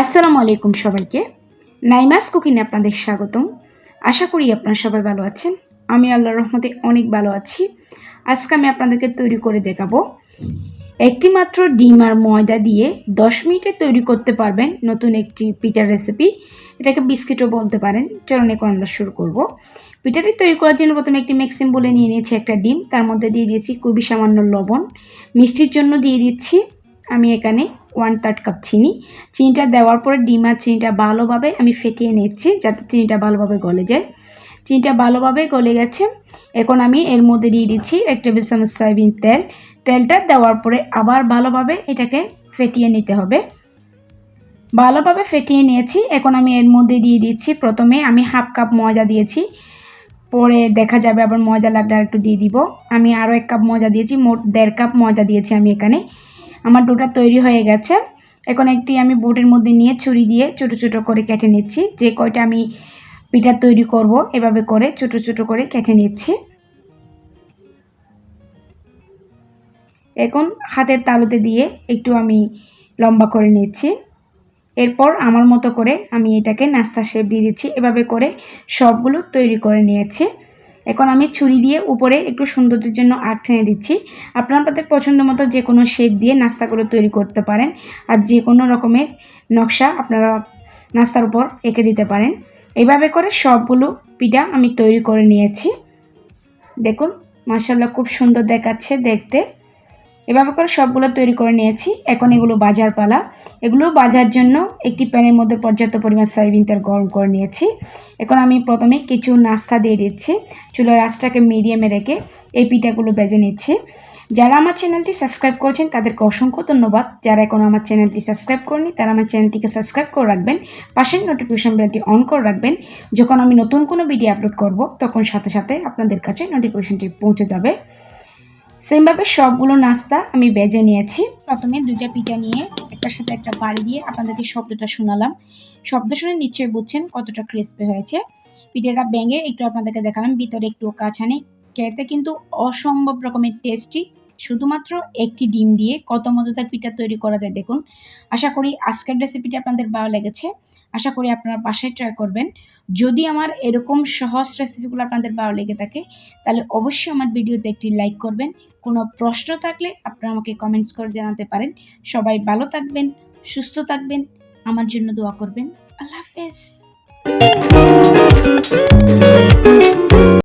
আসসালামু আলাইকুম সবাইকে। নাইমাস কুকিংয়ে আপনাদের স্বাগতম। আশা করি আপনারা সবাই ভালো আছেন। আমি আল্লাহর রহমতে অনেক ভালো আছি। আজকে আমি আপনাদেরকে তৈরি করে দেখাবো। একটি মাত্র ডিম আর ময়দা দিয়ে দশ মিনিটে তৈরি করতে পারবেন নতুন একটি পিঠার রেসিপি এটাকে বিস্কিটও বলতে পারেন। চলুন এখন আমরা শুরু করব। পিঠাটি তৈরি করার জন্য প্রথমে একটি ম্যাক্সিম বলে নিয়ে নিয়েছি একটা ডিম। তার মধ্যে দিয়ে দিয়েছি খুবই সামান্য লবণ। মিষ্টির জন্য দিয়ে দিচ্ছি। আমি এখানে ওয়ান থার্ড কাপ চিনি। চিনিটা দেওয়ার পরে ডিম আর চিনিটা ভালোভাবে আমি ফেটিয়ে নিচ্ছি যাতে চিনিটা ভালোভাবে গলে যায়। চিনিটা ভালোভাবে গলে গেছে। এখন আমি এর মধ্যে দিয়ে দিচ্ছি এক টেবিল চামচ সয়াবিন তেল। তেলটা দেওয়ার পরে আবার ভালোভাবে এটাকে ফেটিয়ে নিতে হবে। ভালোভাবে ফেটিয়ে নিয়েছি। এখন আমি এর মধ্যে দিয়ে দিচ্ছি প্রথমে আমি হাফ কাপ ময়দা দিয়েছি। পরে দেখা যাবে আবার ময়দা লাগলে একটু দিয়ে দিব। আমি আরও এক কাপ ময়দা দিয়েছি, মোট দেড় কাপ ময়দা দিয়েছি আমি এখানে। আমার ডোটা তৈরি হয়ে গেছে। এখন একটি আমি বোটের মধ্যে নিয়ে ছুরি দিয়ে ছোটো ছোটো করে কেটে নিচ্ছি। যে কয়টা আমি পিঠা তৈরি করব এভাবে করে ছোট ছোট করে কেটে নিচ্ছি। এখন হাতের তালুতে দিয়ে একটু আমি লম্বা করে নিচ্ছি। এরপর আমার মতো করে আমি এটাকে নাস্তা শেপ দিয়ে দিচ্ছি। এভাবে করে সবগুলো তৈরি করে নিয়েছি। এখন আমি ছুরি দিয়ে উপরে একটু সৌন্দর্যের জন্য আর টেনে দিচ্ছি। আপনারা আপনাদের পছন্দ মতো যে কোনো শেপ দিয়ে নাস্তাগুলো তৈরি করতে পারেন আর যে কোনো রকমের নকশা আপনারা নাস্তার উপর এঁকে দিতে পারেন। এইভাবে করে সবগুলো পিঠা আমি তৈরি করে নিয়েছি। দেখুন মাসাল্লাহ খুব সুন্দর দেখাচ্ছে দেখতে। এভাবে করে সবগুলো তৈরি করে নিয়েছি। এখন এগুলো বাজার পালা এগুলো বাজার জন্য একটি প্যানের মধ্যে পর্যাপ্ত পরিমাণ সয়াবিন তেল গরম করে নিয়েছি। এখন আমি প্রথমে কিছু নাস্তা দিয়ে দিচ্ছি। চুলার আঁচটাকে মিডিয়ামে রেখে এই পিঠাগুলো বেজে নিচ্ছি। যারা আমার চ্যানেলটি সাবস্ক্রাইব করেছেন, তাদেরকে অসংখ্য ধন্যবাদ। যারা এখনও আমার চ্যানেলটি সাবস্ক্রাইব করেনি তারা আমার চ্যানেলটিকে সাবস্ক্রাইব করে রাখবেন। পাশের নোটিফিকেশন বেলটি অন করে রাখবেন। যখন আমি নতুন কোনো ভিডিও আপলোড করব, তখন সাথে সাথে আপনাদের কাছে নোটিফিকেশনটি পৌঁছে যাবে। সেমভাবে সবগুলো নাস্তা আমি বেজে নিয়েছি। প্রথমে দুইটা পিঠা নিয়ে একটার সাথে একটা বাড়ি দিয়ে আপনাদেরকে শব্দটা শোনালাম। শব্দ শুনে নিশ্চয়ই বুঝছেন কতটা ক্রিস্পি হয়েছে। পিঠাটা ব্যাঙে একটু আপনাদেরকে দেখালাম, ভিতরে একটু কাছানি খেতে কিন্তু অসম্ভব রকমের টেস্টি শুধুমাত্র একটি ডিম দিয়ে কত মজাদার পিঠা তৈরি করা যায় দেখুন। আশা করি আজকের রেসিপিটি আপনাদের ভালো লেগেছে। আশা করি আপনারা বাসায় ট্রাই করবেন। যদি আমার এরকম সহজ রেসিপিগুলো আপনাদের ভালো লেগে থাকে, তাহলে অবশ্যই আমার ভিডিওতে একটি লাইক করবেন। কোনো প্রশ্ন থাকলে আপনারা আমাকে কমেন্টস করে জানাতে পারেন। সবাই ভালো থাকবেন, সুস্থ থাকবেন, আমার জন্য দোয়া করবেন। আল্লাহ হাফেজ।